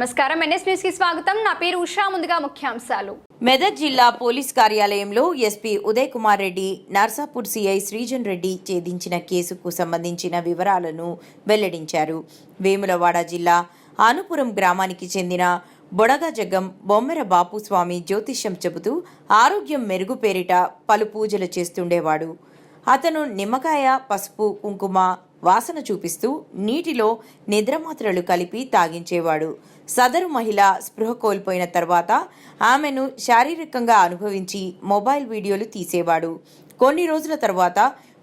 నమస్కారం. ఎన్ఎస్ న్యూస్కి స్వాగతం. నా పేరు ఉషా. ముందుగా ముఖ్యాంశాలు. మెదక్ జిల్లా పోలీస్ కార్యాలయంలో ఎస్పీ ఉదయ్ కుమార్ రెడ్డి నర్సాపూర్ సిఐ శ్రీజన్ రెడ్డి ఛేదించిన కేసుకు సంబంధించిన వివరాలను వెల్లడించారు. వేములవాడ జిల్లా ఆనుపురం గ్రామానికి చెందిన బొడగ జగ్గం బొమ్మెర బాపుస్వామి జ్యోతిష్యం చెబుతూ ఆరోగ్యం మెరుగు పేరిట పలు పూజలు చేస్తుండేవాడు. అతను నిమ్మకాయ పసుపు కుంకుమ వాసన చూపిస్తూ నీటిలో నిద్రమాత్రలు కలిపి తాగించేవాడు. సదరు మహిళ స్పృహ కోల్పోయిన తర్వాత ఆమెను శారీరకంగా అనుభవించి మొబైల్ వీడియోలు తీసేవాడు. కొన్ని రోజుల తర్వాత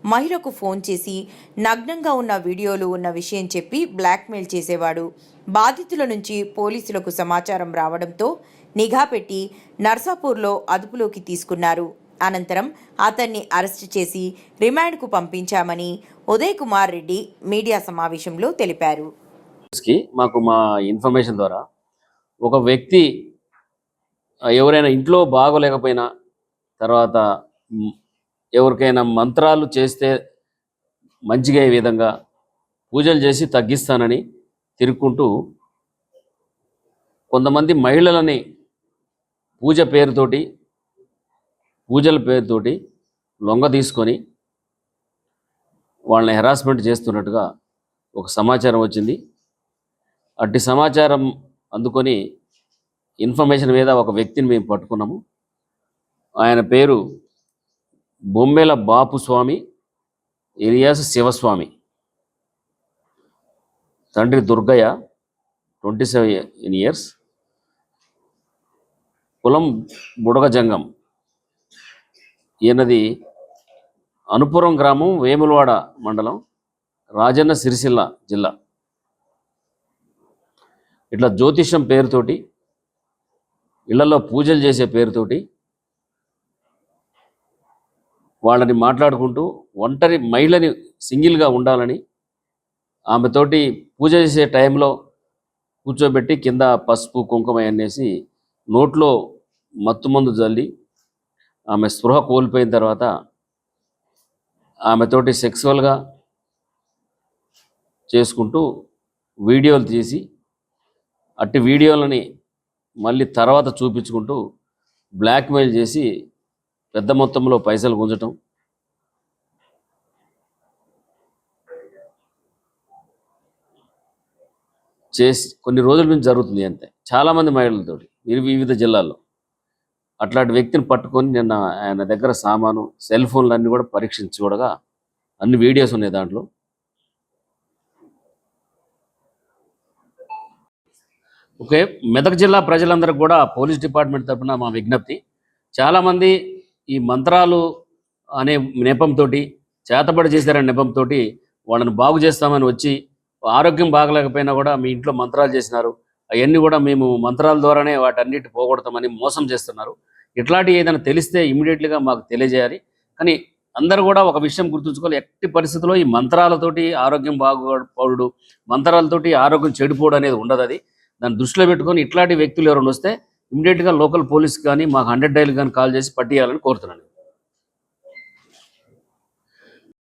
మహిళకు ఫోన్ చేసి నగ్నంగా ఉన్న వీడియోలు ఉన్న విషయం చెప్పి బ్లాక్మెయిల్ చేసేవాడు. బాధితుల నుంచి పోలీసులకు సమాచారం రావడంతో నిఘా పెట్టి నర్సాపూర్లో అదుపులోకి తీసుకున్నారు. అనంతరం అతన్ని అరెస్ట్ చేసి రిమాండ్కు పంపించామని ఉదయ్ కుమార్ రెడ్డి మీడియా సమావేశంలో తెలిపారు. మాకు మా ఇన్ఫర్మేషన్ ద్వారా ఒక వ్యక్తి ఎవరైనా ఇంట్లో బాగోలేకపోయినా తర్వాత ఎవరికైనా మంత్రాలు చేస్తే మంచిగా ఈ విధంగా పూజలు చేసి తగ్గిస్తానని తిరుక్కుంటూ కొంతమంది మహిళలని పూజ పేరుతోటి పూజల పేరుతోటి లొంగ తీసుకొని వాళ్ళని హెరాస్మెంట్ చేస్తున్నట్టుగా ఒక సమాచారం వచ్చింది. అట్టి సమాచారం అందుకొని ఇన్ఫర్మేషన్ మీద ఒక వ్యక్తిని మేము పట్టుకున్నాము. ఆయన పేరు బొమ్మెల బాపు స్వామి ఇలియాస్ శివస్వామి. తండ్రి దుర్గయ్య ట్వంటీ సెవెన్ ఇయర్స్ కులం బుడగ జంగం ఈయనది అనుపురం గ్రామం వేములవాడ మండలం రాజన్న సిరిసిల్ల జిల్లా. ఇట్లా జ్యోతిషం పేరుతోటి ఇళ్ళలో పూజలు చేసే పేరుతోటి వాళ్ళని మాట్లాడుకుంటూ ఒంటరి మహిళని సింగిల్గా ఉండాలని ఆమెతోటి పూజ చేసే టైంలో కూర్చోబెట్టి కింద పసుపు కుంకుమ అనేసి నోట్లో మత్తు మందు జల్లి ఆమె స్పృహ కోల్పోయిన తర్వాత ఆమెతోటి సెక్సువల్గా చేసుకుంటూ వీడియోలు తీసి అట్టి వీడియోలని మళ్ళీ తర్వాత చూపించుకుంటూ బ్లాక్మెయిల్ చేసి పెద్ద మొత్తంలో పైసలు గుంజటం. చేసి కొన్ని రోజుల నుంచి జరుగుతుంది అంతే. చాలామంది మహిళలతోటి వివిధ జిల్లాల్లో. అట్లాంటి వ్యక్తిని పట్టుకొని నిన్న ఆయన దగ్గర సామాను సెల్ ఫోన్లు అన్నీ కూడా పరీక్షించి చూడగా అన్ని వీడియోస్ ఉన్నాయి దాంట్లో. ఓకే మెదక్ జిల్లా ప్రజలందరికీ కూడా పోలీస్ డిపార్ట్మెంట్ తరపున మా విజ్ఞప్తి. చాలామంది ఈ మంత్రాలు అనే నెపంతో చేతబడి చేశారనే నెపంతో వాళ్ళని బాగు చేస్తామని వచ్చి ఆరోగ్యం బాగలేకపోయినా కూడా మీ ఇంట్లో మంత్రాలు చేసినారు. అవన్నీ కూడా మేము మంత్రాల ద్వారానే వాటన్నిటి పోగొడతామని మోసం చేస్తున్నారు. ఇట్లాంటి ఏదైనా తెలిస్తే ఇమీడియట్లీగా మాకు తెలియజేయాలి. కానీ అందరూ కూడా ఒక విషయం గుర్తుంచుకోవాలి. ఎట్టి పరిస్థితుల్లో ఈ మంత్రాలతోటి ఆరోగ్యం బాగుపడు మంత్రాలతోటి ఆరోగ్యం చెడిపోవడం అనేది ఉండదు అది. దాన్ని దృష్టిలో పెట్టుకొని ఇట్లాంటి వ్యక్తులు ఎవరైనా వస్తే ఇమీడియట్గా లోకల్ పోలీస్ కానీ మాకు హండ్రెడ్ డైల్ కానీ కాల్ చేసి పట్టియాలని కోరుతున్నాను.